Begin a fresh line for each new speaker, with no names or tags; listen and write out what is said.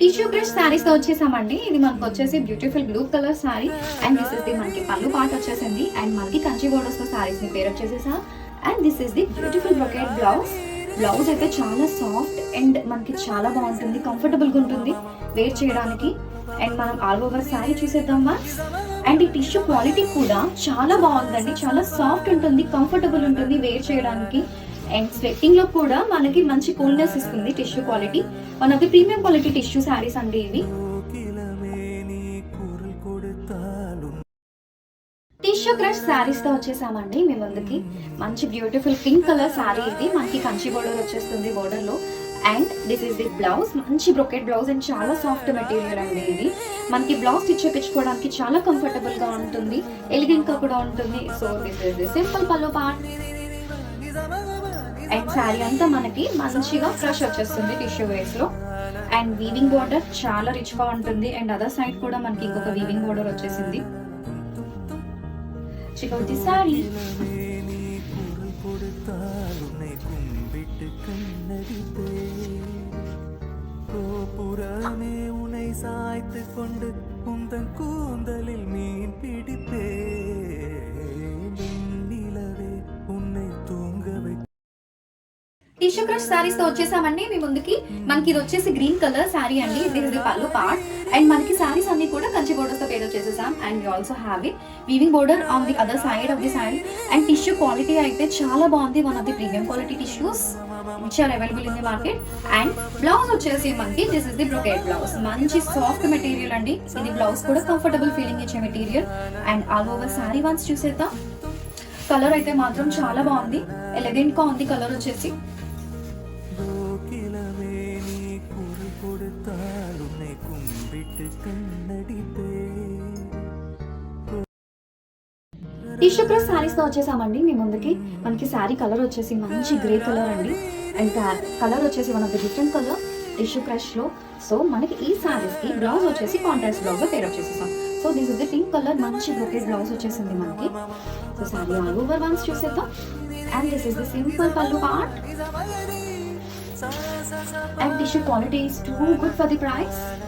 Tissue crush శారీస్తో వచ్చేసామండి. ఇది మనకు వచ్చేసి beautiful blue colour sari and this is the మనకి పళ్ళు పాట వచ్చేసింది. అండ్ మనకి కంచి బోర్డర్స్తో శారీస్ని పేరు వచ్చేసేసా. And this is the beautiful brocade blouse blouse అయితే చాలా సాఫ్ట్ అండ్ మనకి చాలా బాగుంటుంది. కంఫర్టబుల్గా ఉంటుంది. వేర్ చేయడానికి. అండ్ మనం ఆల్ ఓవర్ శారీ చూసేద్దామా అండ్ ఈ టిష్యూ క్వాలిటీ కూడా చాలా బాగుందండి. చాలా సాఫ్ట్ ఉంటుంది. కంఫర్టబుల్ ఉంటుంది. వేర్ చేయడానికి. అండ్ స్వెట్టింగ్లో కూడా మనకి మంచి కూల్నెస్ ఇస్తుంది tissue quality one of the premium quality tissue saris అండి ఇవి. టిష్యూ క్రష్ శారీస్తో వచ్చేసామండి మీ ముందుకి. మంచి బ్యూటిఫుల్ పింక్ కలర్ శారీ ఇది. మనకి కంచి బోర్డర్ వచ్చేస్తుంది బోర్డర్లో. And this is the blouse మంచి బ్రొకెట్ బ్లౌజ్ అండ్ చాలా సాఫ్ట్ మెటీరియల్ అండి ఇది. మనకి బ్లౌజ్ స్టిచ్ చేయించుకోవడానికి చాలా కంఫర్టబుల్గా ఉంటుంది. ఎలిగెంట్గా కూడా ఉంటుంది. So this is the simple pallu part and sari అంతా మనకి మంచిగా ఫ్రెష్ వచ్చేస్తుంది టిష్యూ వేస్ లో అండ్ వీవింగ్ బోర్డర్ చాలా రిచ్ గా ఉంటుంది అండ్ అదర్ సైడ్ కూడా మనకి ఇంకొక వీవింగ్ బోర్డర్ వచ్చేసింది చెక్ అవుట్ ది సారీ
புறாமே உன்னை சாய்த்து கொண்டு
టిష్యూ క్రష్ శారీస్తో వచ్చేసామండి. మీ ముందుకి మనకి ఇది వచ్చేసి గ్రీన్ కలర్ శారీ అండి. This the pallu part and మనకి శారీస్ అన్ని కూడా కంచి బోర్డర్స్తో పేరు వచ్చేసేసాం. And you also have it weaving border on the other side of the sari and tissue quality అయితే చాలా బాగుంది. One of the premium quality tissues which are available in the market and blouse వచ్చేసి మనకి this is the brocade blouse మంచి soft material అండి. ఇది blouse కూడా comfortable feeling ఇచ్చే material and all over sari once చూసేద్దాం. కలర్ అయితే మాత్రం చాలా బాగుంది. ఎలిగెంట్గా ఉంది కలర్ వచ్చేసి. കോകിലമേ നീ శారీస్తో వచ్చేసామండి మీ ముందుకి. మనకి శారీ కలర్ వచ్చేసి మంచి గ్రే కలర్ అండి. అండ్ కలర్ వచ్చేసి one of the different colour tissue క్రష్లో. So మనకి ఈ శారీస్కి బ్లౌజ్ వచ్చేసి కాంట్రాస్ట్ బ్లౌజ్లో పేరు వచ్చేసేసాం. So these is the pink colour మంచి బ్రొకెట్ బ్లౌజ్ వచ్చేసింది మనకి. So sari all over once చూసేద్దాం. And this is the simple pallu part. And tissue quality is too good for the price.